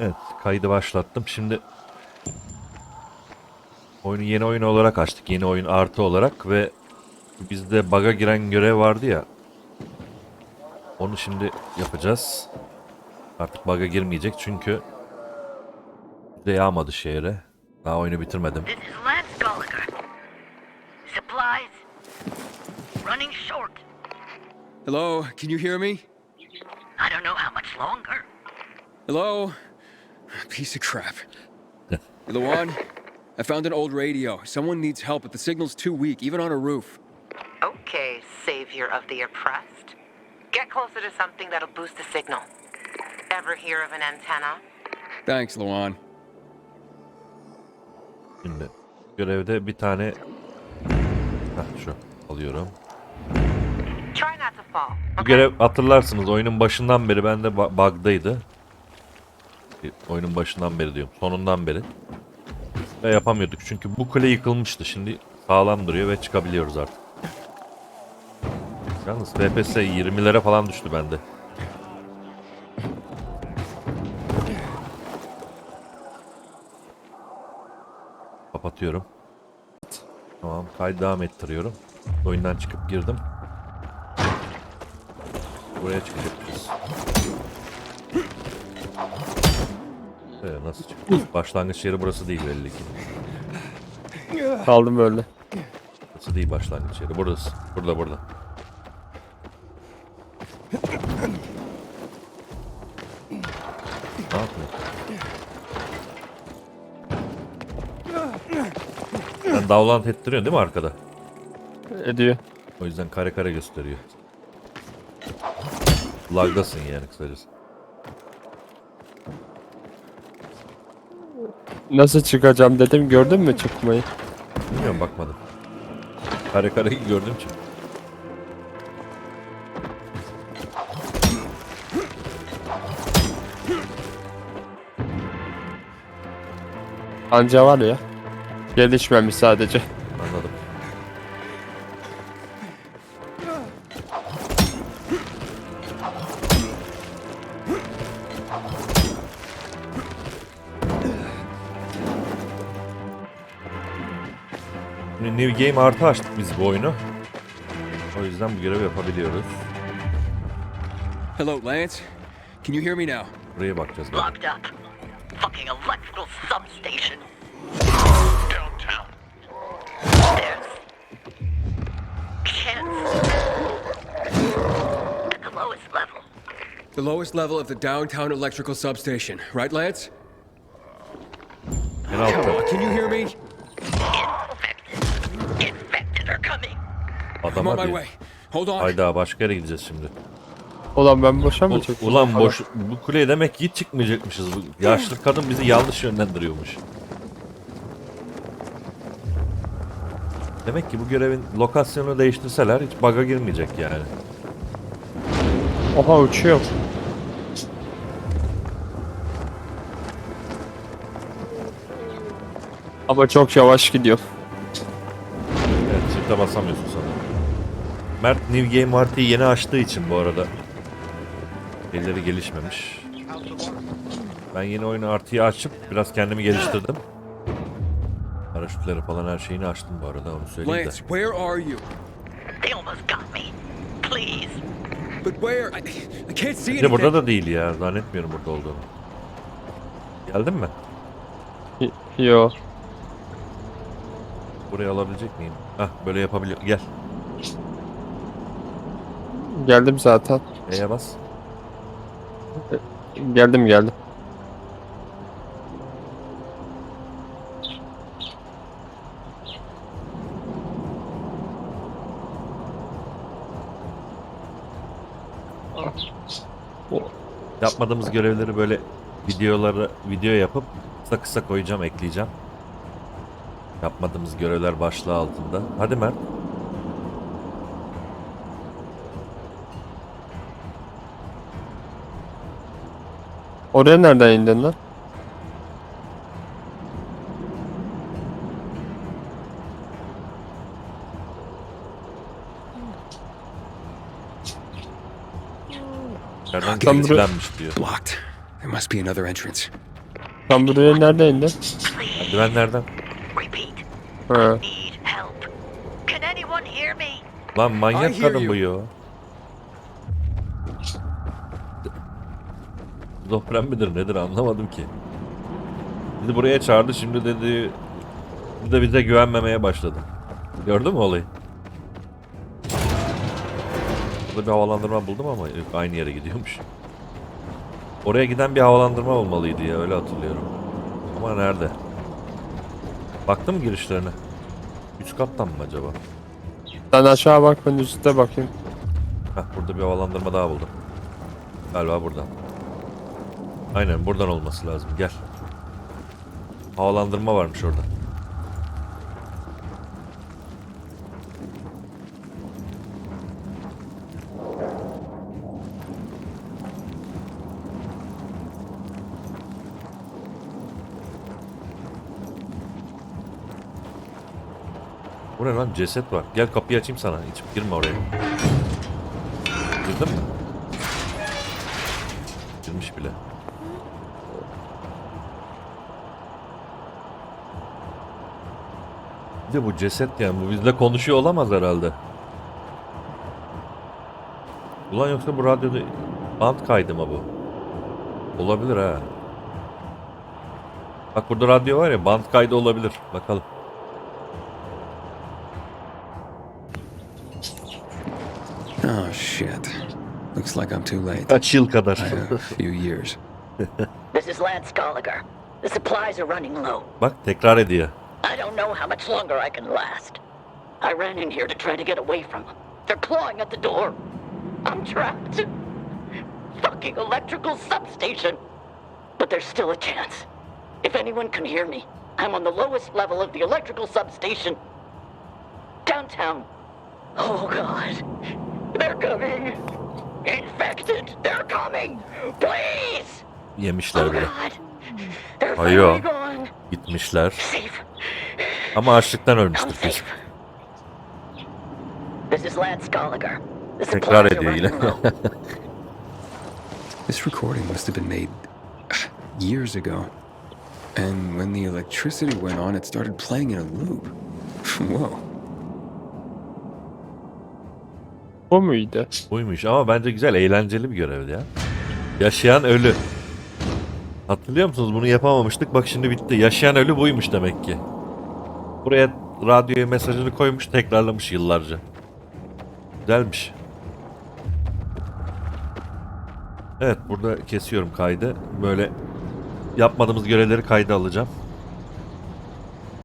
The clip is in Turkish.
Evet, kaydı başlattım. Şimdi oyunu yeni oyun olarak açtık. Yeni oyun artı olarak ve bizde bug'a giren görev vardı ya. Onu şimdi yapacağız. Artık bug'a girmeyecek çünkü bize yağmadı şehre. Daha oyunu bitirmedim. Hello, can you hear me? I don't know how much longer. Hello? Piece of crap. One? I found an old radio. Someone needs help, but the signal's too weak, even on a roof. Okay, savior of the oppressed. Get closer to something that'll boost the signal. Ever hear of an antenna? Thanks, Luan. Şimdi görevde bir tane Heh, şu alıyorum. Try not to fall. Bu görev hatırlarsınız oyunun başından beri bende ba- bug'daydı. Oyunun başından beri diyorum. Sonundan beri. Ve yapamıyorduk çünkü bu kule yıkılmıştı. Şimdi sağlam duruyor ve çıkabiliyoruz artık. Yalnız FPS 20'lere falan düştü bende. Kapatıyorum. Tamam kaydı devam ettiriyorum. Oyundan çıkıp girdim. Buraya çıkacakmışız. Ee, nasıl çıkacağız? Başlangıç yeri burası değil belli ki. Kaldım böyle. Burası değil başlangıç yeri. Burası. Burada burada. Ne yapıyor? Sen download ettiriyorsun değil mi arkada? Ediyor. O yüzden kare kare gösteriyor. Lagdasın yani kısacası. Nasıl çıkacağım dedim gördün mü çıkmayı? Bilmiyorum bakmadım. Kare kare gördüm için. Anca var ya. Gelişmemiş sadece. Şimdi New Game artı açtık biz bu oyunu. O yüzden bu görevi yapabiliyoruz. Hello, Lance? Can you hear me now? Buraya bakacağız. bak. Locked up. Fucking electrical substation. Downtown. There's kids at the lowest level. The lowest level of the downtown electrical substation, right, Lance? En Come altta. on, can you hear me? Hold on. Hayda başka yere gideceğiz şimdi. Ulan ben boşa mı çıktım? ulan boş bu kuleye demek ki hiç çıkmayacakmışız. Bu yaşlı kadın bizi yanlış yönlendiriyormuş. Demek ki bu görevin lokasyonu değiştirseler hiç bug'a girmeyecek yani. Oha uçuyor. Ama çok yavaş gidiyor. Evet çifte basamıyorsun sanırım. Mert New Game Artı'yı yeni açtığı için bu arada. Elleri gelişmemiş. Ben yeni oyunu artıyı açıp biraz kendimi geliştirdim. Paraşütleri falan her şeyini açtım bu arada onu söyleyeyim de. Lance, where are you? They almost got me. Please. But where? I, I can't see de burada anything. da değil ya. Zannetmiyorum burada olduğunu. Geldin mi? Yo. Burayı alabilecek miyim? Hah böyle yapabiliyor. Gel. Geldim zaten. E'ye bas. Geldim geldim. Yapmadığımız görevleri böyle videoları video yapıp kısa kısa koyacağım, ekleyeceğim. Yapmadığımız görevler başlığı altında. Hadi Mert. Oraya nereden indin lan? Nereden Tam buraya- kilitlenmiş diyor. Blocked. There must be another entrance. Sen buraya nerede indin? Merdivenlerden. Repeat. Ha. Need help. Can anyone hear me? Lan I manyak hear kadın you. bu yo. Zofren midir nedir anlamadım ki. Bizi buraya çağırdı şimdi dedi bir de bize güvenmemeye başladı. Gördün mü olayı? Burada bir havalandırma buldum ama aynı yere gidiyormuş. Oraya giden bir havalandırma olmalıydı ya öyle hatırlıyorum. Ama nerede? Baktın mı girişlerine? Üst kattan mı acaba? Sen aşağı bak ben üstte bakayım. Heh, burada bir havalandırma daha buldum. Galiba buradan. Aynen buradan olması lazım. Gel. Havalandırma varmış orada. Bu ne lan ceset var. Gel kapıyı açayım sana. İçip girme oraya. Girdin mi? Girmiş bile. Bir de bu ceset yani bu bizle konuşuyor olamaz herhalde. Ulan yoksa bu radyoda band kaydı mı bu? Olabilir ha. Bak burada radyo var ya band kaydı olabilir. Bakalım. Oh, shit. Looks like I'm too late. Kaç yıl kadar? A few years. This is Lance Gallagher. The supplies are running low. Bak tekrar ediyor. Know how much longer I can last. I ran in here to try to get away from them. They're clawing at the door. I'm trapped. Fucking electrical substation. But there's still a chance. If anyone can hear me, I'm on the lowest level of the electrical substation. Downtown. Oh god. They're coming. Infected. They're coming. Please. Yemişler Oh bile. god. They're gone. Gitmişler. Safe. Ama açlıktan ölmüştür kesin. Tekrar ediyor yine. This recording must have been made years ago. And when the electricity went on, it started playing in a loop. Whoa. Bu muydu? Buymuş ama bence güzel, eğlenceli bir görevdi ya. Yaşayan ölü. Hatırlıyor musunuz? Bunu yapamamıştık. Bak şimdi bitti. Yaşayan ölü buymuş demek ki. Buraya radyoya mesajını koymuş, tekrarlamış yıllarca. Güzelmiş. Evet, burada kesiyorum kaydı. Böyle yapmadığımız görevleri kayda alacağım.